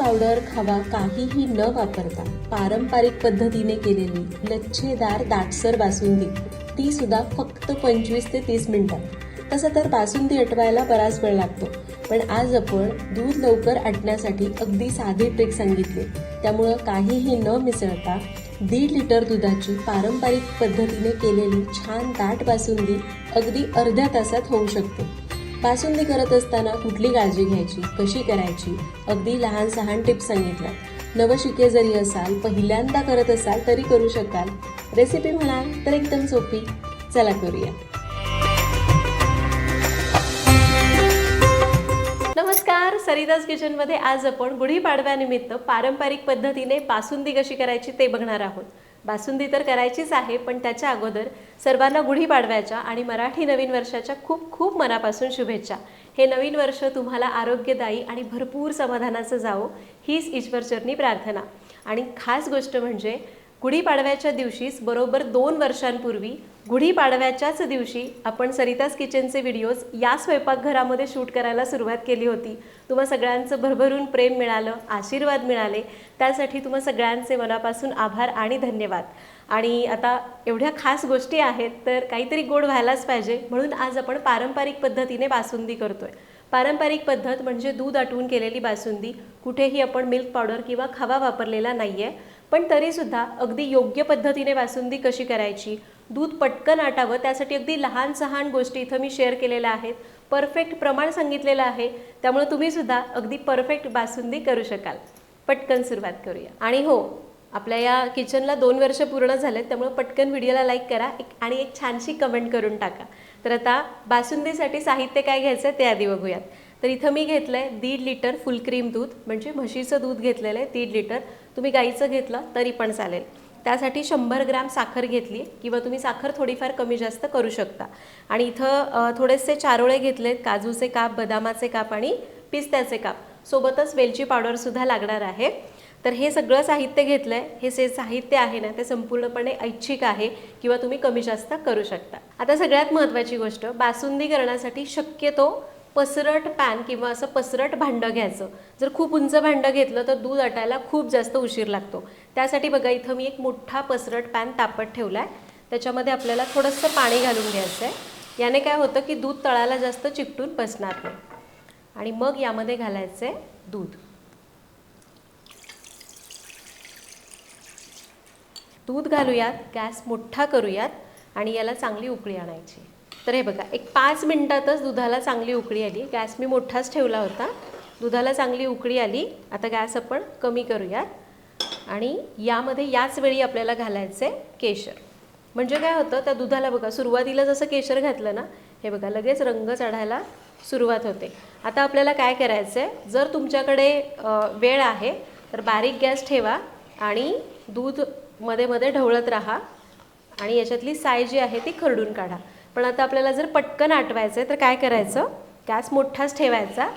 Powder खावा काहीही न वापरता पारंपरिक पद्धतीने केलेली लच्छेदार दाटसर बासुंदी. ती सुद्धा फक्त पंचवीस ते तीस मिनिटात. तसं तर बासुंदी अटवायला बराच वेळ लागतो. पण आज आपण दूध लवकर आटण्यासाठी अगदी साधी ट्रिक सांगितली. त्यामुळं काहीही न मिसळता दीड लिटर दुधाची पारंपरिक पद्धतीने केलेली छान दाट बासुंदी अगदी अर्ध्या तासात होऊ शकते. बासुंदी करत असताना कुठली काळजी घ्यायची कशी करायची? अगदी लहान सहान टिप्स सांगितल्या. नवशिके जरी असाल पहिल्यांदा करत असाल तरी करू शकाल. रेसिपी म्हणाल तर एकदम सोपी. चला करूया. नमस्कार सरिताज किचनमध्ये आज आपण गुढीपाडव्यानिमित्त पारंपरिक पद्धतीने बासुंदी कशी करायची ते बघणार आहोत. बासुंदी तर करायचीच आहे पण त्याच्या अगोदर सर्वांना गुढीपाडव्याच्या आणि मराठी नवीन वर्षाच्या खूप खूप मनापासून शुभेच्छा. हे नवीन वर्ष तुम्हाला आरोग्यदायी आणि भरपूर समाधानाचं जावो हीच ईश्वरचरणी प्रार्थना. आणि खास गोष्ट म्हणजे गुढीपाडव्याच्या दिवशीच बरोबर दोन वर्षांपूर्वी गुढीपाडव्याच्याच दिवशी आपण सरिताज किचनचे व्हिडिओज या स्वयंपाकघरामध्ये शूट करायला सुरुवात केली होती. तुम्हा सगळ्यांचं भरभरून प्रेम मिळालं आशीर्वाद मिळाले. त्यासाठी तुम्हा सगळ्यांचे मनापासून आभार आणि धन्यवाद. आणि आता एवढ्या खास गोष्टी आहेत तर काहीतरी गोड व्हायलाच पाहिजे. म्हणून आज आपण पारंपरिक पद्धतीने बासुंदी करतो आहे पारंपरिक पद्धत म्हणजे दूध आटवून केलेली बासुंदी कुठेही आपण मिल्क पावडर किंवा खवा वापरलेला नाही आहे पण तरीसुद्धा अगदी योग्य पद्धतीने बासुंदी कशी करायची दूध पटकन आटावं त्यासाठी अगदी लहान सहान गोष्टी इथं मी शेअर केलेल्या आहेत. परफेक्ट प्रमाण सांगितलेलं आहे. त्यामुळे तुम्हीसुद्धा अगदी परफेक्ट बासुंदी करू शकाल. पटकन सुरुवात करूया. आणि हो आपल्या या किचनला दोन वर्ष पूर्ण झालेत त्यामुळे पटकन व्हिडिओला लाईक करा एक आणि एक छानशी कमेंट करून टाका. तर आता बासुंदीसाठी साहित्य काय घ्यायचं आहे ते आधी बघूयात. तर इथं मी घेतलं आहे दीड लिटर फुल क्रीम दूध म्हणजे म्हशीचं दूध घेतलेलं आहे दीड लिटर. तुम्ही गाईचं घेतलं तरी पण चालेल. त्यासाठी शंभर ग्रॅम साखर घेतली किंवा तुम्ही साखर थोडीफार कमी जास्त करू शकता. आणि इथं थोडेसे चारोळे घेतलेत काजूचे काप बदामाचे काप आणि पिस्त्याचे काप. सोबतच वेलची पावडरसुद्धा लागणार आहे. तर हे सगळं साहित्य घेतलं आहे हे जे साहित्य आहे ना ते संपूर्णपणे ऐच्छिक आहे किंवा तुम्ही कमी जास्त करू शकता. आता सगळ्यात महत्त्वाची गोष्ट बासुंदी करण्यासाठी शक्यतो पसरट पॅन किंवा असं पसरट भांडं घ्यायचं. जर खूप उंच भांडं घेतलं तर दूध आटायला खूप जास्त उशीर लागतो. त्यासाठी बघा इथं मी एक मोठा पसरट पॅन तापत ठेवला आहे त्याच्यामध्ये आपल्याला थोडंसं पाणी घालून घ्यायचं आहे याने काय होतं की दूध तळाला जास्त चिकटून बसणार नाही. आणि मग यामध्ये घालायचं आहे दूध. दूध घालूयात गॅस मोठा करूयात आणि याला चांगली उकळी आणायची. तर हे बघा एक पाच मिनटातच दुधाला चांगली उकळी आली. गॅस मी मोठाच ठेवला होता. दुधाला चांगली उकळी आली. आता गॅस आपण कमी करूयात. आणि यामध्ये याच वेळी आपल्याला घालायचं आहे केशर. म्हणजे काय होतं त्या दुधाला बघा सुरुवातीला जसं केशर घातलं ना हे बघा लगेच रंग चढायला सुरुवात होते. आता आपल्याला काय करायचं आहे जर तुमच्याकडे वेळ आहे तर बारीक गॅस ठेवा आणि दूधमध्ये मध्ये ढवळत राहा. आणि याच्यातली साय जी आहे ती खरडून काढा. पण आता आपल्याला जर पटकन आटवायचं आहे तर काय करायचं? गॅस मोठाच ठेवायचा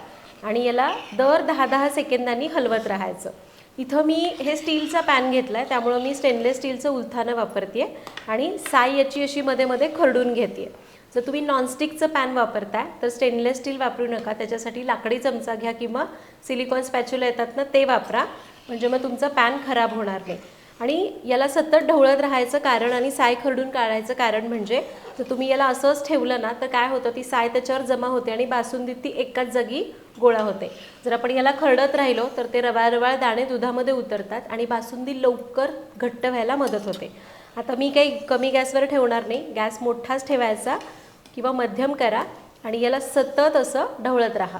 आणि याला दर दहा दहा सेकंदांनी हलवत राहायचं. इथं मी हे स्टीलचा पॅन घेतला आहे त्यामुळं मी स्टेनलेस स्टीलचं उलथानं वापरते आणि साय याची अशी मध्ये मध्ये खरडून घेते जर तुम्ही नॉनस्टिकचं पॅन वापरताय तर स्टेनलेस स्टील वापरू नका. त्याच्यासाठी लाकडी चमचा घ्या किंवा सिलिकॉन स्पॅच्युला येतात ना ते वापरा. म्हणजे मग तुमचं पॅन खराब होणार नाही. आणि याला सतत ढवळत राहायचं कारण आणि साय खरडून काढायचं कारण म्हणजे जर तुम्ही याला असंच ठेवलं ना तर काय होतं ती साय त्याच्यावर जमा होते आणि बासुंदी ती एकाच जागी गोळा होते. जर आपण याला खरडत राहिलो तर ते रवाळ रवाळ दाणे दुधामध्ये उतरतात आणि बासुंदी लवकर घट्ट व्हायला मदत होते. आता मी काही कमी गॅसवर ठेवणार नाही. गॅस मोठाच ठेवायचा किंवा मध्यम करा आणि याला सतत असं ढवळत राहा.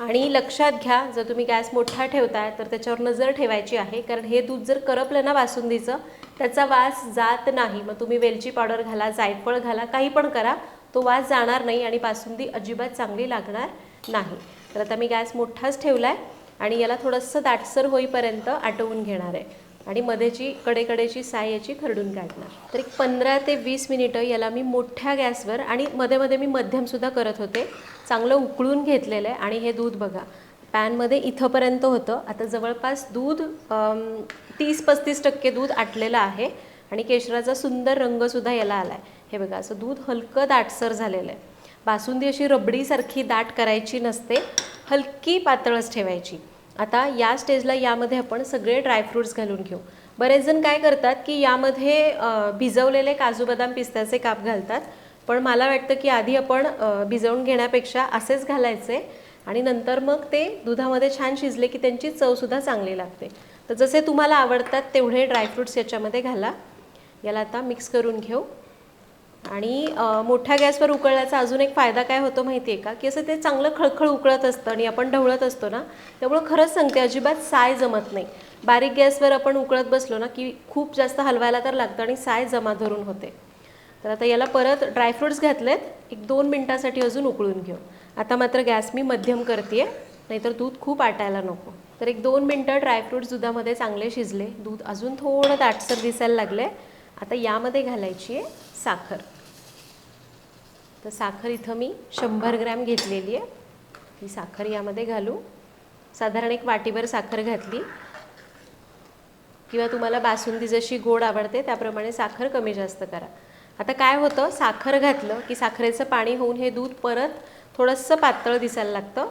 आणि लक्षात घ्या जर तुम्ही गॅस मोठा ठेवताय तर त्याच्यावर नजर ठेवायची आहे. कारण हे दूध जर करपलं ना बासुंदीचं त्याचा वास जात नाही. मग तुम्ही वेलची पावडर घाला जायफळ घाला काही पण करा. तो वास जाणार नाही आणि बासुंदी अजिबात चांगली लागणार नाही. तर आता मी गॅस मोठाच ठेवला आहे आणि याला थोडंसं दाटसर होईपर्यंत आटवून घेणार आहे. आणि मध्येची कडेकडेची साय याची खरडून काढणार. तर एक पंधरा ते वीस मिनिटं याला मी मोठ्या गॅसवर आणि मध्ये मध्ये मी मध्यमसुद्धा करत होते. चांगलं उकळून घेतलेलं आहे आणि हे दूध बघा पॅनमध्ये इथंपर्यंत होतं. आता जवळपास दूध तीस पस्तीस टक्के दूध आटलेलं आहे आणि केशराचा सुंदर रंगसुद्धा याला आला आहे हे बघा असं दूध हलकं दाटसर झालेलं आहे. बासुंदी अशी रबडीसारखी दाट करायची नसते. हलकी पातळच ठेवायची. आता या स्टेजला यामध्ये आपण सगळे ड्रायफ्रुट्स घालून घेऊ. बरेच जण काय करतात की यामध्ये भिजवलेले काजू बदाम पिस्त्याचे काप घालतात. पण मला वाटतं की आधी आपण भिजवून घेण्यापेक्षा असेच घालायचे आणि नंतर मग ते दुधामध्ये छान शिजले की त्यांची चवसुद्धा चांगली लागते. तर जसे तुम्हाला आवडतात तेवढे ड्रायफ्रुट्स याच्यामध्ये घाला. याला आता मिक्स करून घेऊ. आणि मोठ्या गॅसवर उकळल्याचा अजून एक फायदा काय होतो माहिती आहे का? की असं ते चांगलं खळखळ उकळत असतं आणि आपण ढवळत असतो ना त्यामुळं खरंच सांगते अजिबात साय जमत नाही. बारीक गॅसवर आपण उकळत बसलो ना की खूप जास्त हलवायला तर लागतं आणि साय जमा धरून होते. तर आता याला परत ड्रायफ्रुट्स घातलेत एक दोन मिनटासाठी अजून उकळून घेऊ. आता मात्र गॅस मी मध्यम करते नाहीतर दूध खूप आटायला नको. तर एक दोन मिनटं ड्रायफ्रुट्स दुधामध्ये चांगले शिजले. दूध अजून थोडं दाटसर दिसायला लागले आता यामध्ये घालायची आहे साखर. तर साखर इथं मी शंभर ग्रॅम घेतलेली आहे. ही साखर यामध्ये घालू. साधारण एक वाटीभर साखर घातली. किंवा तुम्हाला बासुंदी जशी गोड आवडते त्याप्रमाणे साखर कमी जास्त करा. आता काय होतं साखर घातलं की साखरेचं पाणी होऊन हे दूध परत थोडंसं पातळ दिसायला लागतं.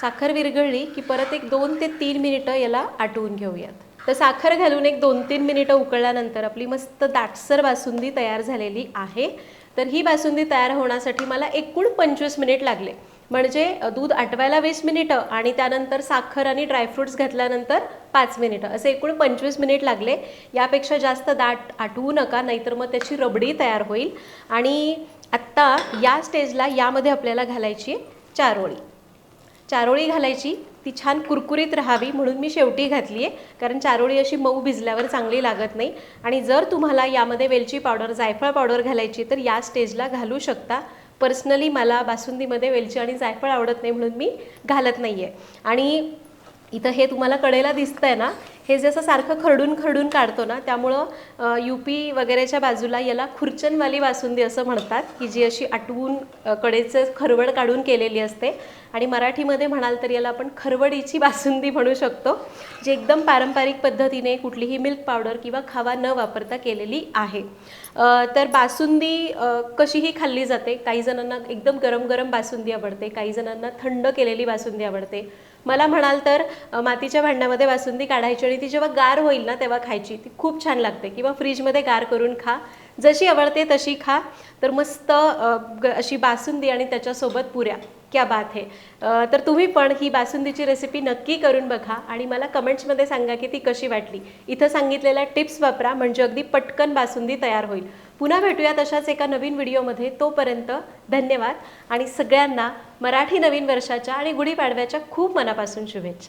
साखर विरघळली की परत एक दोन ते तीन मिनिटं याला आटवून घेऊयात. तर साखर घालून एक दोन तीन मिनिटं उकळल्यानंतर आपली मस्त दाटसर बासुंदी तयार झालेली आहे. तर ही बासुंदी तयार होण्यासाठी मला एकूण पंचवीस मिनिट लागले. म्हणजे दूध आटवायला वीस मिनिटं आणि त्यानंतर साखर आणि ड्रायफ्रुट्स घातल्यानंतर पाच मिनिटं. असे एकूण पंचवीस मिनिट लागले. यापेक्षा जास्त दाट आटवू नका नाहीतर मग त्याची रबडी तयार होईल. आणि आत्ता या स्टेजला यामध्ये आपल्याला घालायची आहे चारोळी. चारोळी घालायची ती छान कुरकुरीत राहावी म्हणून मी शेवटी घातली आहे कारण चारोळी अशी मऊ भिजल्यावर चांगली लागत नाही. आणि जर तुम्हाला यामध्ये वेलची पावडर जायफळ पावडर घालायची तर या स्टेजला घालू शकता. पर्सनली मला बासुंदीमध्ये वेलची आणि जायफळ आवडत नाही म्हणून मी घालत नाही आहे आणि इथं हे तुम्हाला कडेला दिसतंय ना हे जसं सारखं खरडून खरडून काढतो ना त्यामुळं यू पी वगैरेच्या बाजूला याला खुर्चनवाली बासुंदी असं म्हणतात की जी अशी आटवून कडेचं खरवड काढून केलेली असते. आणि मराठीमध्ये म्हणाल तर याला आपण खरवडीची बासुंदी म्हणू शकतो जी एकदम पारंपरिक पद्धतीने कुठलीही मिल्क पावडर किंवा खावा न वापरता केलेली आहे. तर बासुंदी कशीही खाल्ली जाते काही जणांना एकदम गरम गरम बासुंदी आवडते काही जणांना थंड केलेली बासुंदी आवडते. मला म्हणाल तर मातीच्या भांड्यामध्ये बासुंदी काढायची आणि ती जेव्हा गार होईल ना तेव्हा खायची. ती खूप छान लागते. किंवा फ्रीजमध्ये गार करून खा. जशी आवडते तशी खा. तर मस्त अशी बासुंदी आणि त्याच्यासोबत पुऱ्या. क्या बात है. तर तुम्ही पण ही बासुंदीची रेसिपी नक्की करून बघा आणि मला कमेंट्समध्ये सांगा की ती कशी वाटली. इथं सांगितलेल्या टिप्स वापरा म्हणजे अगदी पटकन बासुंदी तयार होईल. पुन्हा भेटूया तशाच एका नवीन व्हिडिओमध्ये तोपर्यंत धन्यवाद आणि सगळ्यांना मराठी नवीन वर्षाच्या आणि गुढीपाडव्याच्या खूप मनापासून शुभेच्छा.